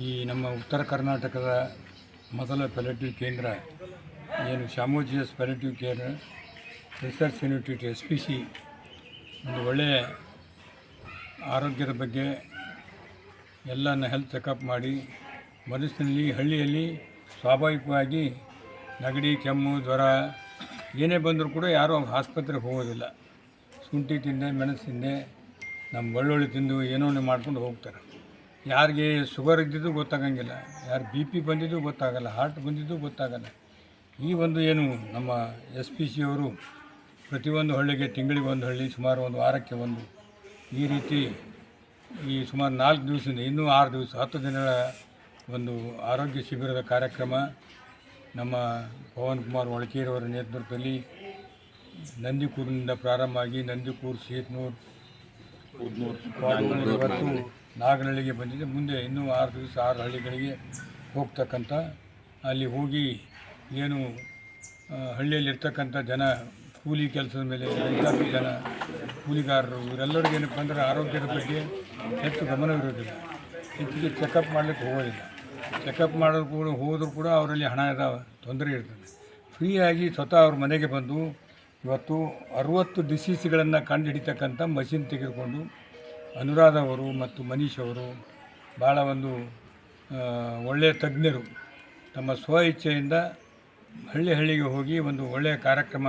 ಈ ನಮ್ಮ ಉತ್ತರ ಕರ್ನಾಟಕದ ಮೊದಲ ಪೆಲೆಟಿವ್ ಕೇಂದ್ರ ಏನು ಶಾಮೋಜಿಯಸ್ palliative care research institute S P C ಒಂದು ಒಳ್ಳೆಯ ಆರೋಗ್ಯದ ಬಗ್ಗೆ ಎಲ್ಲನ ಹೆಲ್ತ್ ಚೆಕಪ್ ಮಾಡಿ, ಮನಸ್ಸಿನಲ್ಲಿ, ಹಳ್ಳಿಯಲ್ಲಿ ಸ್ವಾಭಾವಿಕವಾಗಿ ನೆಗಡಿ, ಕೆಮ್ಮು, ಜ್ವರ ಏನೇ ಬಂದರೂ ಕೂಡ ಯಾರೂ ಆಸ್ಪತ್ರೆಗೆ ಹೋಗೋದಿಲ್ಲ. ಶುಂಠಿ ತಿಂದೆ ಮೆಣಸು ತಿಂದೆ ನಮ್ಮ ಬೆಳ್ಳುಳ್ಳಿ ತಿಂದು ಏನೋ ಮಾಡ್ಕೊಂಡು ಹೋಗ್ತಾರೆ. ಯಾರಿಗೆ ಶುಗರ್ ಇದ್ದಿದ್ದು ಗೊತ್ತಾಗಂಗಿಲ್ಲ ಯಾರು ಬಿ ಪಿ ಬಂದಿದ್ದು ಗೊತ್ತಾಗಲ್ಲ ಹಾರ್ಟ್ ಬಂದಿದ್ದು ಗೊತ್ತಾಗಲ್ಲ. ಈ ಒಂದು ಏನು ನಮ್ಮ ಎಸ್ ಪಿ ಸಿ ಅವರು ಪ್ರತಿಯೊಂದು ಹಳ್ಳಿಗೆ ತಿಂಗಳಿಗೆ ಒಂದು ಹಳ್ಳಿ ಸುಮಾರು ಒಂದು ವಾರಕ್ಕೆ ಒಂದು ಈ ರೀತಿ ಈ ಸುಮಾರು ನಾಲ್ಕು ದಿವಸದಿಂದ ಇನ್ನೂ ಆರು ದಿವಸ ಹತ್ತು ದಿನಗಳ ಒಂದು ಆರೋಗ್ಯ ಶಿಬಿರದ ಕಾರ್ಯಕ್ರಮ ನಮ್ಮ ಪವನ್ ಕುಮಾರ್ ಒಳಕೇರವರ ನೇತೃತ್ವದಲ್ಲಿ ನಂದಿಕೂರಿನಿಂದ ಪ್ರಾರಂಭ ಆಗಿ ನಂದಿಕೂರು ಸೀತ್ನೂರು ಇವತ್ತು ನಾಗನಹಳ್ಳಿಗೆ ಬಂದಿದೆ ಮುಂದೆ ಇನ್ನೂ ಆರು ದಿವಸ ಆರು ಹಳ್ಳಿಗಳಿಗೆ ಹೋಗ್ತಕ್ಕಂಥ, ಅಲ್ಲಿ ಹೋಗಿ ಏನು ಹಳ್ಳಿಯಲ್ಲಿರ್ತಕ್ಕಂಥ ಜನ, ಕೂಲಿ ಕೆಲಸದ ಮೇಲೆ ರೈತಾಪಿ ಜನ, ಕೂಲಿಗಾರರು, ಇವರೆಲ್ಲರಿಗೂ ಏನಪ್ಪ ಅಂದರೆ ಆರೋಗ್ಯದ ಬಗ್ಗೆ ಹೆಚ್ಚು ಗಮನವಿರೋದಿಲ್ಲ ಹೆಚ್ಚಿಗೆ ಚೆಕಪ್ ಮಾಡಲಿಕ್ಕೆ ಹೋಗೋದಿಲ್ಲ. ಚೆಕಪ್ ಮಾಡೋದು ಕೂಡ, ಹೋದರೂ ಕೂಡ ಅವರಲ್ಲಿ ಹಣದ ತೊಂದರೆ ಇರ್ತದೆ. ಫ್ರೀಯಾಗಿ ಸ್ವತಃ ಅವ್ರ ಮನೆಗೆ ಬಂದು ಇವತ್ತು ಅರುವತ್ತು ಡಿಸೀಸ್ಗಳನ್ನು ಕಂಡುಹಿಡಿತಕ್ಕಂಥ ಮಷಿನ್ ತೆಗೆದುಕೊಂಡು ಅನುರಾಧ ಅವರು ಮತ್ತು ಮನೀಶ್ ಅವರು ಭಾಳ ಒಂದು ಒಳ್ಳೆಯ ತಜ್ಞರು. ತಮ್ಮ ಸ್ವ ಇಚ್ಛೆಯಿಂದ ಹಳ್ಳಿ ಹಳ್ಳಿಗೆ ಹೋಗಿ ಒಂದು ಒಳ್ಳೆಯ ಕಾರ್ಯಕ್ರಮ,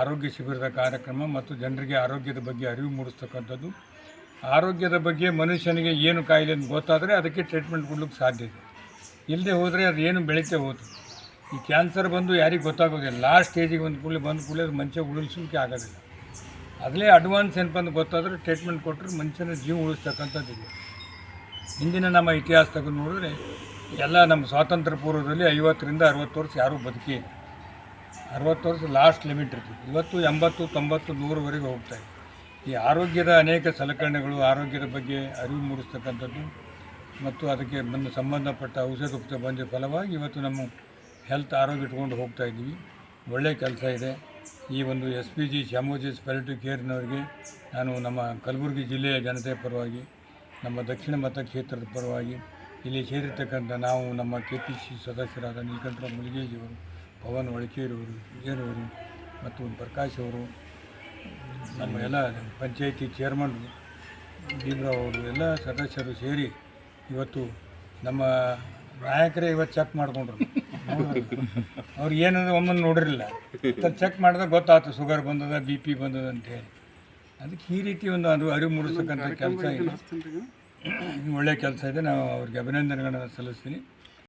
ಆರೋಗ್ಯ ಶಿಬಿರದ ಕಾರ್ಯಕ್ರಮ ಮತ್ತು ಜನರಿಗೆ ಆರೋಗ್ಯದ ಬಗ್ಗೆ ಅರಿವು ಮೂಡಿಸ್ತಕ್ಕಂಥದ್ದು. ಆರೋಗ್ಯದ ಬಗ್ಗೆ ಮನುಷ್ಯನಿಗೆ ಏನು ಕಾಯಿಲೆ ಅಂತ ಗೊತ್ತಾದರೆ ಅದಕ್ಕೆ ಟ್ರೀಟ್ಮೆಂಟ್ ಕೊಡ್ಲಿಕ್ಕೆ ಸಾಧ್ಯ ಇದೆ. ಇಲ್ಲದೆ ಹೋದರೆ ಅದು ಏನು ಬೆಳೀತೆ ಹೋತು. ಈ ಕ್ಯಾನ್ಸರ್ ಬಂದು ಯಾರಿಗೆ ಗೊತ್ತಾಗೋದಿಲ್ಲ. ಲಾಸ್ಟ್ ಸ್ಟೇಜಿಗೆ ಒಂದು ಕೂಡಲೇ, ಬಂದು ಕೂಡಲೇ ಅದು ಮನುಷ್ಯ ಉಳಿಸಲಿಕ್ಕೆ ಆಗೋದಿಲ್ಲ. ಅದರಲ್ಲೇ ಅಡ್ವಾನ್ಸ್ ಏನಪ್ಪ ಗೊತ್ತಾದರೆ ಟ್ರೀಟ್ಮೆಂಟ್ ಕೊಟ್ಟರೆ ಮನುಷ್ಯನ ಜೀವ ಉಳಿಸ್ತಕ್ಕಂಥದ್ದು ಇದೆ. ಹಿಂದಿನ ನಮ್ಮ ಇತಿಹಾಸದಾಗ ನೋಡಿದ್ರೆ ಎಲ್ಲ ನಮ್ಮ ಸ್ವಾತಂತ್ರ್ಯ ಪೂರ್ವದಲ್ಲಿ ಐವತ್ತರಿಂದ ಅರುವತ್ತು ವರ್ಷ ಯಾರೂ ಬದುಕಿ ಅರುವತ್ತು ವರ್ಷ ಲಾಸ್ಟ್ ಲಿಮಿಟ್ ಇರ್ತದೆ ಇವತ್ತು ಎಂಬತ್ತು, ತೊಂಬತ್ತು, ನೂರವರೆಗೆ ಹೋಗ್ತಾ ಇದೆ. ಈ ಆರೋಗ್ಯದ ಅನೇಕ ಸಲಕರಣೆಗಳು, ಆರೋಗ್ಯದ ಬಗ್ಗೆ ಅರಿವು ಮೂಡಿಸ್ತಕ್ಕಂಥದ್ದು ಮತ್ತು ಅದಕ್ಕೆ ಬಂದು ಸಂಬಂಧಪಟ್ಟ ಔಷಧ ಉಪಚಾರ ಬಂದ ಫಲವಾಗಿ ಇವತ್ತು ನಮ್ಮ ಹೆಲ್ತ್ ಆರೋಗ್ಯ ಇಟ್ಕೊಂಡು ಹೋಗ್ತಾ ಇದ್ದೀವಿ. ಒಳ್ಳೆಯ ಕೆಲಸ ಇದೆ. ಈ ಒಂದು ಎಸ್ ಪಿ ಜಿ ಶ್ಯಾಮೋಜಿಸ್ ಪ್ಯಾಲಿಟಿವ್ ಕೇರ್ನವರಿಗೆ ನಾನು ನಮ್ಮ ಕಲಬುರಗಿ ಜಿಲ್ಲೆಯ ಜನತೆಯ ಪರವಾಗಿ, ನಮ್ಮ ದಕ್ಷಿಣ ಮತಕ್ಷೇತ್ರದ ಪರವಾಗಿ, ಇಲ್ಲಿ ಸೇರಿರ್ತಕ್ಕಂಥ ನಾವು ನಮ್ಮ ಕೆ ಪಿ ಸಿ ಸದಸ್ಯರಾದ ನೀಲಕಂಠರಾವ್ ಮುಲಿಗೇಜಿಯವರು ಪವನ್ ಒಳಕೇರಿಯವರು ವಿಜಯನವರು ಮತ್ತು ಪ್ರಕಾಶ್ ಅವರು, ನಮ್ಮ ಎಲ್ಲ ಪಂಚಾಯಿತಿ ಚೇರ್ಮನ್ ಭೀಮರಾವ್ ಅವರು, ಎಲ್ಲ ಸದಸ್ಯರು ಸೇರಿ ಇವತ್ತು ನಮ್ಮ ನಾಯಕರೇ ಇವತ್ತು ಚೆಕ್ ಮಾಡಿಕೊಂಡ್ರು. ಅವ್ರು ಏನಂದ್ರೆ ಒಮ್ಮೆ ನೋಡಿರಲಿಲ್ಲ. ಚೆಕ್ ಮಾಡಿದ್ರೆ ಗೊತ್ತಾಯ್ತು ಶುಗರ್ ಬಂದದ ಬಿ ಪಿ ಬಂದದ ಅಂತೇಳಿ ಅದಕ್ಕೆ ಈ ರೀತಿ ಒಂದು ಅದು ಅರಿವು ಮೂಡಿಸ್ತಕ್ಕಂಥ ಕೆಲಸ ಇದೆ. ಒಳ್ಳೆಯ ಕೆಲಸ ಇದೆ. ನಾವು ಅವ್ರಿಗೆ ಅಭಿನಂದನೆಗಳನ್ನು ಸಲ್ಲಿಸ್ತೀನಿ.